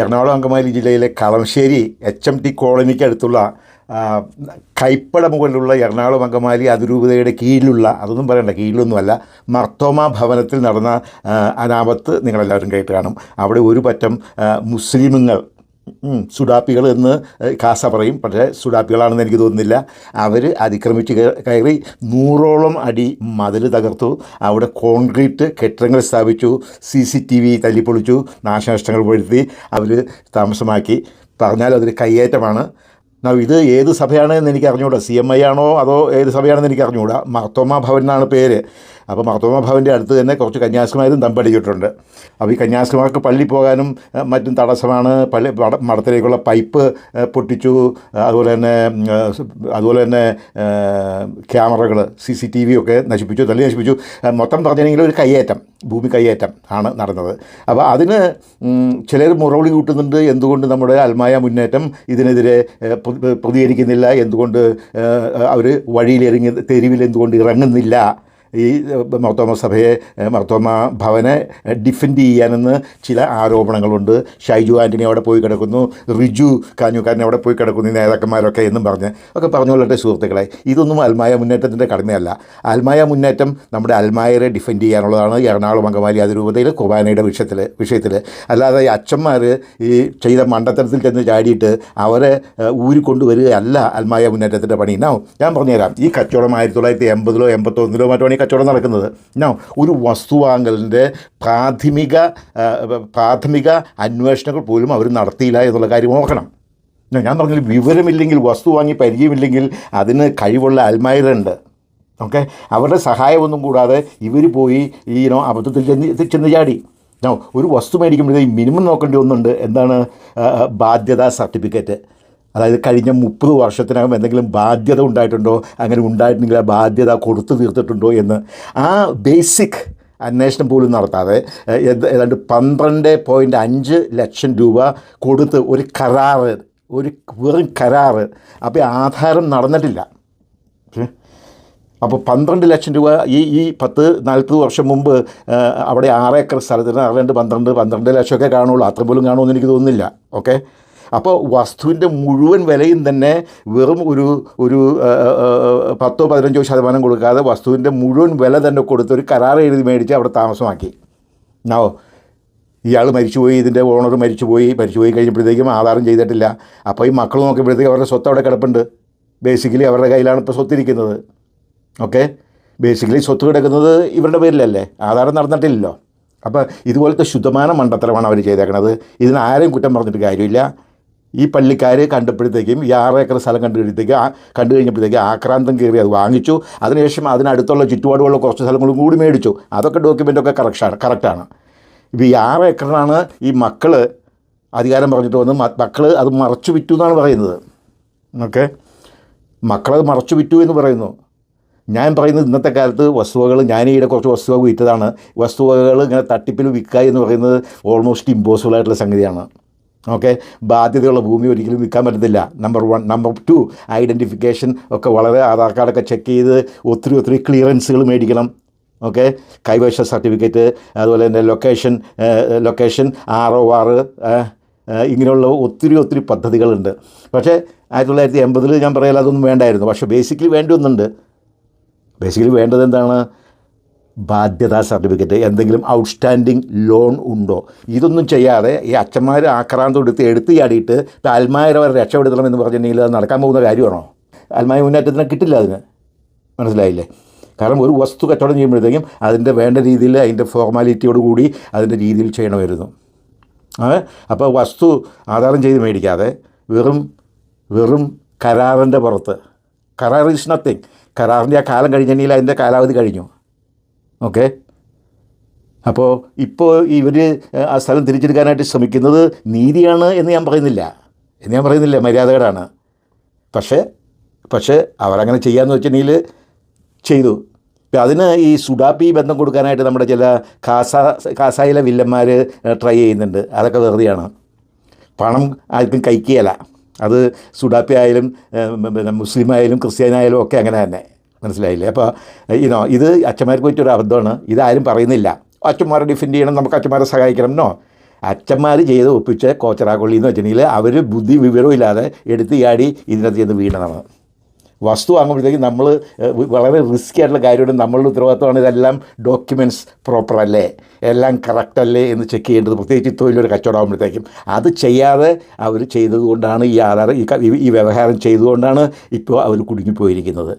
എറണാകുളം അങ്കമാലി ജില്ലയിലെ Kalamassery H M T കോളനിക്ക് അടുത്തുള്ള കൈപ്പട മുകളിലുള്ള എറണാകുളം അങ്കമാലി അതിരൂപതയുടെ കീഴിലുള്ള അതൊന്നും പറയണ്ട കീഴിലൊന്നുമല്ല മർത്തോമ ഭവനത്തിൽ നടന്ന അനാപത്ത് നിങ്ങളെല്ലാവരും കേട്ട് കാണും. അവിടെ ഒരു പറ്റം മുസ്ലിമുങ്ങൾ സുഡാപ്പികൾ എന്ന് കാസ പറയും. പക്ഷേ സുഡാപ്പികളാണെന്ന് എനിക്ക് തോന്നുന്നില്ല. അവർ അതിക്രമിച്ച് കയറി നൂറോളം അടി മതിൽ തകർത്തു. അവിടെ കോൺക്രീറ്റ് കെട്ടിടങ്ങൾ സ്ഥാപിച്ചു. സി സി ടി വി തല്ലിപ്പൊളിച്ചു. നാശനഷ്ടങ്ങൾ വരുത്തി. അവർ താമസമാക്കി. പറഞ്ഞാൽ അതൊരു കയ്യേറ്റമാണ്. ഇത് ഏത് സഭയാണെന്ന് എനിക്ക് അറിഞ്ഞുകൂടാ സി എം ഐ ആണോ അതോ ഏത് സഭയാണെന്ന് എനിക്ക് അറിഞ്ഞുകൂടാ മർത്തോമ ഭവൻ എന്നാണ് പേര്. അപ്പോൾ മർത്തോമ ഭവന്റെ അടുത്ത് തന്നെ കുറച്ച് കന്യാസ്കുമാരും തമ്പടിച്ചിട്ടുണ്ട് അപ്പോൾ ഈ കന്യാസ്കുമാർക്ക് പള്ളി പോകാനും മറ്റും തടസ്സമാണ്. പള്ളി മഠത്തിലേക്കുള്ള പൈപ്പ് പൊട്ടിച്ചു. അതുപോലെ തന്നെ അതുപോലെ തന്നെ ക്യാമറകൾ സി സി ടി വി ഒക്കെ നശിപ്പിച്ചു തള്ളി നശിപ്പിച്ചു. മൊത്തം പറഞ്ഞിട്ടുണ്ടെങ്കിൽ ഒരു കയ്യേറ്റം. ഭൂമി കയ്യേറ്റം ആണ് നടന്നത്. അപ്പോൾ അതിന് ചിലർ മുറവിളി കൂട്ടുന്നുണ്ട് എന്തുകൊണ്ട് നമ്മുടെ അൽമായ മുന്നേറ്റം ഇതിനെതിരെ പ്രതികരിക്കുന്നില്ല എന്തുകൊണ്ട് അവർ വഴിയിലിറങ്ങി തെരുവിൽ എന്തുകൊണ്ട് ഇറങ്ങുന്നില്ല? ഈ മർത്തോമ സഭയെ മർത്തോമ ഭവനെ ഡിഫെൻഡ് ചെയ്യാനെന്ന് ചില ആരോപണങ്ങളുണ്ട്. ഷൈജു ആന്റണി അവിടെ പോയി കിടക്കുന്നു. റിജു കാഞ്ഞുകാരൻ അവിടെ പോയി കിടക്കുന്നു നേതാക്കന്മാരൊക്കെ എന്നും പറഞ്ഞ്. ഒക്കെ പറഞ്ഞുകൊള്ളട്ടെ സുഹൃത്തുക്കളെ. ഇതൊന്നും അൽമായ മുന്നേറ്റത്തിന്റെ കടമയല്ല. അൽമായ മുന്നേറ്റം നമ്മുടെ അൽമായരെ ഡിഫെൻഡ് ചെയ്യാനുള്ളതാണ് എറണാകുളം അങ്കമാലി അതിരൂപതയിൽ കുർബാനയുടെ വിഷയത്തിൽ വിഷയത്തിൽ അല്ലാതെ ഈ അച്ഛന്മാർ ഈ ചെയ്ത മണ്ടത്തരത്തിൽ ചെന്ന് ചാടിയിട്ട് അവരെ ഊരിക്കൊണ്ടുവരികയല്ല അൽമായ മുന്നേറ്റത്തിന്റെ പണി. എന്നാവും ഞാൻ പറഞ്ഞുതരാം. ഈ കച്ചവടം ആയിരത്തി തൊള്ളായിരത്തി എൺപതിലോ എൺപത്തൊന്നിലോ മറ്റോ ഈ കച്ചവടം നടക്കുന്നത്. ഞാൻ ഒരു വസ്തു വാങ്ങലിന്റെ പ്രാഥമിക പ്രാഥമിക അന്വേഷണങ്ങൾ പോലും അവർ നടത്തിയില്ല എന്നുള്ള കാര്യം ഓർക്കണം. ഞാൻ- പറഞ്ഞില്ല വിവരമില്ലെങ്കിൽ വസ്തു വാങ്ങി പരിചയമില്ലെങ്കിൽ അതിന് കഴിവുള്ള അൽമായരുണ്ട്. ഓക്കെ അവരുടെ സഹായമൊന്നും കൂടാതെ ഇവർ പോയി ഈ നോ അബദ്ധത്തിൽ ചെന്ന് ചെന്ന് ചാടി. ഒരു വസ്തു മേടിക്കുമ്പോഴത്തേക്ക് മിനിമം നോക്കേണ്ടി ഒന്നുണ്ട് എന്താണ്? ബാധ്യതാ സർട്ടിഫിക്കറ്റ്. അതായത് കഴിഞ്ഞ മുപ്പത് വർഷത്തിനകം എന്തെങ്കിലും ബാധ്യത ഉണ്ടായിട്ടുണ്ടോ? അങ്ങനെ ഉണ്ടായിട്ടുണ്ടെങ്കിൽ ആ ബാധ്യത കൊടുത്തു തീർത്തിട്ടുണ്ടോ എന്ന് ആ ബേസിക് അന്വേഷണം പോലും നടത്താതെ ഏതാണ്ട് പന്ത്രണ്ട് പോയിന്റ് അഞ്ച് ലക്ഷം രൂപ കൊടുത്ത് ഒരു കരാറ് ഒരു വെറും കരാറ് അപ്പോൾ ആധാരം നടന്നിട്ടില്ല. അപ്പോൾ പന്ത്രണ്ട് ലക്ഷം രൂപ ഈ ഈ പത്ത് നാൽപ്പത് വർഷം മുമ്പ് അവിടെ ആറ് ഏക്കർ സ്ഥലത്തിന് രണ്ട് പന്ത്രണ്ട് പന്ത്രണ്ട് ലക്ഷമൊക്കെ കാണുള്ളൂ. അത്ര പോലും കാണുമെന്ന് എനിക്ക് തോന്നുന്നില്ല. ഓക്കെ? അപ്പോൾ വസ്തുവിന്റെ മുഴുവൻ വിലയും തന്നെ വെറും ഒരു ഒരു പത്തോ പതിനഞ്ചോ ശതമാനം കൊടുക്കാതെ വസ്തുവിന്റെ മുഴുവൻ വില തന്നെ കൊടുത്ത് ഒരു കരാർ എഴുതി മേടിച്ച് അവിടെ താമസമാക്കി. നോ ഇയാൾ മരിച്ചുപോയി ഇതിന്റെ ഓണർ മരിച്ചുപോയി മരിച്ചുപോയി കഴിഞ്ഞപ്പോഴത്തേക്കും ആധാരം ചെയ്തിട്ടില്ല. അപ്പോൾ ഈ മക്കൾ നോക്കിയപ്പോഴത്തേക്കും അവരുടെ സ്വത്ത് അവിടെ കിടപ്പുണ്ട്. ബേസിക്കലി അവരുടെ കയ്യിലാണ് ഇപ്പോൾ സ്വത്തിരിക്കുന്നത്. ഓക്കെ ബേസിക്കലി സ്വത്ത് കിടക്കുന്നത് ഇവരുടെ പേരിലല്ലേ? ആധാരം നടന്നിട്ടില്ലല്ലോ. അപ്പോൾ ഇതുപോലത്തെ ശുദ്ധമായ മണ്ടത്തരമാണ് അവർ ചെയ്തേക്കുന്നത് ഇതിനാരും കുറ്റം പറഞ്ഞിട്ട് കാര്യമില്ല. ഈ പള്ളിക്കാർ കണ്ടപ്പോഴത്തേക്കും ഈ ആറ് ഏക്കർ സ്ഥലം കണ്ടു കഴിഞ്ഞപ്പോഴത്തേക്ക് കണ്ടു കഴിഞ്ഞപ്പോഴത്തേക്ക് ആക്രാന്തം കയറി അത് വാങ്ങിച്ചു. അതിനുശേഷം അതിനടുത്തുള്ള ചുറ്റുപാടുള്ള കുറച്ച് സ്ഥലങ്ങളും കൂടി മേടിച്ചു. അതൊക്കെ ഡോക്യുമെന്റൊക്കെ കറക്റ്റാണ് കറക്റ്റാണ് ഇപ്പോൾ ഈ ആറ് ഏക്കറിനാണ് ഈ മക്കൾ അധികാരം പറഞ്ഞിട്ട് വന്ന് മക്കൾ അത് മറച്ചു വിറ്റു എന്നാണ് പറയുന്നത്. ഓക്കെ? മക്കളത് മറച്ചു വിറ്റു എന്ന് പറയുന്നു. ഞാൻ പറയുന്നത് ഇന്നത്തെ കാലത്ത് വസ്തുവകൾ ഈയിടെ കുറച്ച് വസ്തുവകൾ വിറ്റതാണ്. വസ്തുവകകൾ ഇങ്ങനെ തട്ടിപ്പിൽ വിൽക്കുക എന്ന് പറയുന്നത് ഓൾമോസ്റ്റ് ഇമ്പോസിബിൾ ആയിട്ടുള്ള സംഗതിയാണ്. ഓക്കെ ബാധ്യതയുള്ള ഭൂമി ഒരിക്കലും വിൽക്കാൻ പറ്റത്തില്ല. Number one number two identification ഒക്കെ വളരെ ആധാർ കാർഡൊക്കെ ചെക്ക് ചെയ്ത് ഒത്തിരി ഒത്തിരി ക്ലിയറൻസുകൾ മേടിക്കണം. ഓക്കെ കൈവശ സർട്ടിഫിക്കറ്റ് അതുപോലെ തന്നെ location location R O R ഇങ്ങനെയുള്ള ഒത്തിരി ഒത്തിരി പദ്ധതികളുണ്ട്. പക്ഷേ ആയിരത്തി തൊള്ളായിരത്തി എൺപതിൽ ഞാൻ പറയാൻ അതൊന്നും വേണ്ടായിരുന്നു. പക്ഷേ ബേസിക്കലി വേണ്ടി ബേസിക്കലി വേണ്ടത് എന്താണ്? ബാധ്യതാ സർട്ടിഫിക്കറ്റ് എന്തെങ്കിലും ഔട്ട്സ്റ്റാൻഡിങ് ലോൺ ഉണ്ടോ? ഇതൊന്നും ചെയ്യാതെ ഈ അച്ഛന്മാർ ആക്രാന്തം എടുത്ത് എടുത്ത് ചാടിയിട്ട് ഇപ്പം അൽമായരെ വരെ രക്ഷപ്പെടുത്തണം എന്ന് പറഞ്ഞിട്ടുണ്ടെങ്കിൽ അത് നടക്കാൻ പോകുന്ന കാര്യമാണോ? അൽമായ മുന്നേറ്റത്തിന് കിട്ടില്ല അതിന്. മനസ്സിലായില്ലേ? കാരണം ഒരു വസ്തു കച്ചവടം ചെയ്യുമ്പോഴത്തേക്കും അതിന്റെ വേണ്ട രീതിയിൽ അതിന്റെ ഫോർമാലിറ്റിയോട് കൂടി അതിന്റെ രീതിയിൽ ചെയ്യണമായിരുന്നു. അപ്പോൾ വസ്തു ആധാരം ചെയ്ത് മേടിക്കാതെ വെറും വെറും കരാറിന്റെ പുറത്ത്. കരാർ ഈസ് നത്തിങ് കരാറിന്റെ ആ കാലം കഴിഞ്ഞെങ്കിൽ അതിന്റെ കാലാവധി കഴിഞ്ഞു. ഓക്കെ? അപ്പോൾ ഇപ്പോൾ ഇവർ ആ സ്ഥലം തിരിച്ചെടുക്കാനായിട്ട് ശ്രമിക്കുന്നത് നീതിയാണ് എന്ന് ഞാൻ പറയുന്നില്ല. എന്ന് ഞാൻ പറയുന്നില്ല മര്യാദകേടാണ്. പക്ഷേ പക്ഷേ അവരങ്ങനെ ചെയ്യാമെന്ന് വെച്ചിട്ടുണ്ടെങ്കിൽ ചെയ്തു. ഇപ്പം അതിന് ഈ സുഡാപ്പി ബന്ധം കൊടുക്കാനായിട്ട് നമ്മുടെ ചില കാസ കാസായിലെ വില്ലന്മാർ ട്രൈ ചെയ്യുന്നുണ്ട്. അതൊക്കെ വെറുതെയാണ്. പണം ആർക്കും കഴിക്കുകയല്ല. അത് സുഡാപ്പി ആയാലും മുസ്ലിം ആയാലും ക്രിസ്ത്യാനായാലും ഒക്കെ അങ്ങനെ തന്നെ. മനസ്സിലായില്ലേ? അപ്പോൾ ഇനോ ഇത് അച്ഛന്മാർക്ക് പറ്റിയൊരു അബദ്ധമാണ്. ഇതാരും പറയുന്നില്ല. അച്ഛന്മാരെ ഡിഫെൻഡ് ചെയ്യണം നമുക്ക് അച്ഛന്മാരെ സഹായിക്കണം. നോ അച്ഛന്മാർ ചെയ്ത് ഒപ്പിച്ച കോച്ചറാക്കൊള്ളി എന്ന് വെച്ചിട്ടുണ്ടെങ്കിൽ അവർ ബുദ്ധി വിവരവും ഇല്ലാതെ എടുത്ത് ചാടി ഇതിനകത്ത് ചെന്ന് വീണതാണ്. വസ്തു വാങ്ങുമ്പോഴത്തേക്കും നമ്മൾ വളരെ റിസ്കി ആയിട്ടുള്ള കാര്യമാണ്. നമ്മളുടെ ഉത്തരവാദിത്തമാണ് ഇതെല്ലാം ഡോക്യുമെന്റ്സ് പ്രോപ്പർ അല്ലേ? എല്ലാം കറക്റ്റ് അല്ലേ എന്ന് ചെക്ക് ചെയ്യേണ്ടത്. പ്രത്യേകിച്ച് തൊഴിലൊരു കച്ചവടമാകുമ്പോഴത്തേക്കും അത് ചെയ്യാതെ അവർ ചെയ്തതുകൊണ്ടാണ് ഈ ഈ- ഈ വ്യവഹാരം ചെയ്തുകൊണ്ടാണ് ഇപ്പോൾ അവർ കുടുങ്ങിപ്പോയിരിക്കുന്നത്.